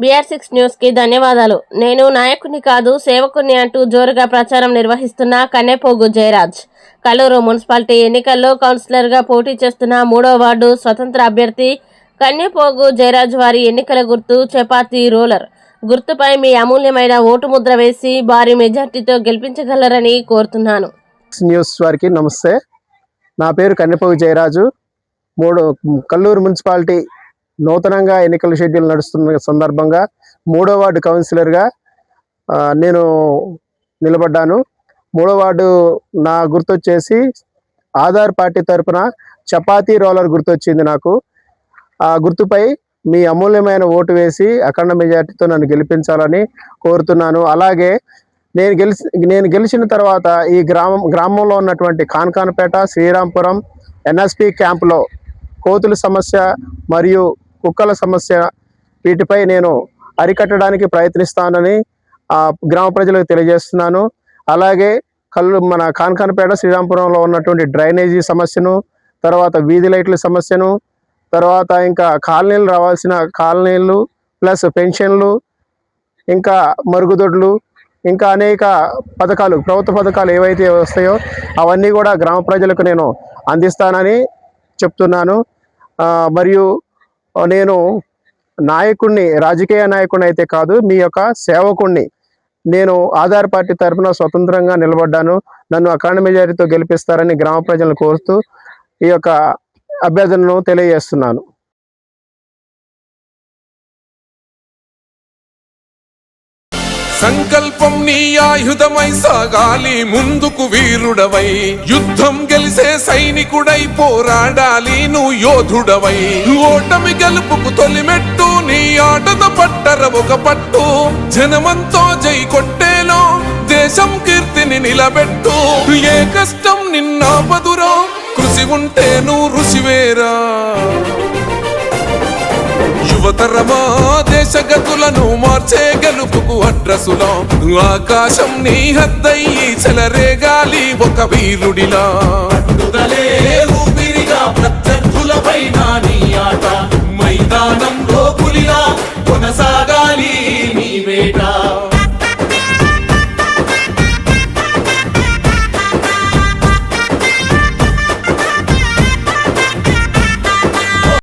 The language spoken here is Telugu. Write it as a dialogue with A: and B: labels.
A: బీఆర్ సిక్స్ న్యూస్కి ధన్యవాదాలు. నేను నాయకుని కాదు సేవకుని అంటూ జోరుగా ప్రచారం నిర్వహిస్తున్న కన్నెపోగు జయరాజ్. కల్లూరు మున్సిపాలిటీ ఎన్నికల్లో కౌన్సిలర్గా పోటీ చేస్తున్న మూడో వార్డు స్వతంత్ర అభ్యర్థి కన్నెపోగు జయరాజ్ వారి ఎన్నికల గుర్తు చపాతీ రోలర్. గుర్తుపై మీ అమూల్యమైన ఓటు ముద్ర వేసి భారీ మెజార్టీతో గెలిపించగలరని కోరుతున్నాను.
B: న్యూస్ వారికి నమస్తే. నా పేరు కన్నెపోగు జయరాజు. మూడు కల్లూరు మున్సిపాలిటీ నూతనంగా ఎన్నికల షెడ్యూల్ నడుస్తున్న సందర్భంగా మూడో వార్డు కౌన్సిలర్గా నేను నిలబడ్డాను. మూడో వార్డు నా గుర్తొచ్చేసి ఆధార్ పార్టీ తరపున చపాతీ రోలర్ గుర్తొచ్చింది నాకు. ఆ గుర్తుపై మీ అమూల్యమైన ఓటు వేసి అఖండ మెజార్టీతో నన్ను గెలిపించాలని కోరుతున్నాను. అలాగే నేను గెలిచి నేను గెలిచిన తర్వాత ఈ గ్రామం గ్రామంలో ఉన్నటువంటి కాన్కాన్పేట శ్రీరాంపురం ఎన్ఎస్పి క్యాంపులో కోతుల సమస్య మరియు కుక్కల సమస్య వీటిపై నేను అరికట్టడానికి ప్రయత్నిస్తానని ఆ గ్రామ ప్రజలకు తెలియజేస్తున్నాను. అలాగే కళ్ళు మన కాన్కాన్పేట శ్రీరాంపురంలో ఉన్నటువంటి డ్రైనేజీ సమస్యను తర్వాత వీధి లైట్ల సమస్యను తర్వాత ఇంకా కాలనీలు రావాల్సిన కాలనీలు ప్లస్ పెన్షన్లు ఇంకా మరుగుదొడ్లు ఇంకా అనేక పథకాలు ప్రభుత్వ పథకాలు ఏవైతే వస్తాయో అవన్నీ కూడా గ్రామ ప్రజలకు నేను అందిస్తానని చెప్తున్నాను. మరియు నేను నాయకుడిని రాజకీయ నాయకుడిని అయితే కాదు మీ యొక్క సేవకుణ్ణి. నేను ఆధార్ పార్టీ తరఫున స్వతంత్రంగా నిలబడ్డాను. నన్ను అఖండ మెజారిటీతో గెలిపిస్తారని గ్రామ ప్రజలను కోరుతూ ఈ యొక్క అభ్యర్థనను తెలియజేస్తున్నాను.
C: సంకల్పం నీ ఆయుధమై సాగాలి ముందుకు వీరుడవై. యుద్ధం గెలిసే సైనికుడై పోరాడాలి నువ్వు యోధుడవై. ఓటమి గెలుపుకు తొలిమెట్టు నీ ఆటద పట్టర ఒక పట్టు. జనమంతో జై కొట్టేలో దేశం కీర్తిని నిలబెట్టు. ఏ కష్టం నిన్నాపదురో కృషి ఉంటే నువ్వు రుచివేరా యువతరమా దేశగతులను మార్చే గెలుపుకు అడ్రసులో. ఆకాశం నీ హద్దయ్యి చెలరేగాలి ఒక వీరుడిలా.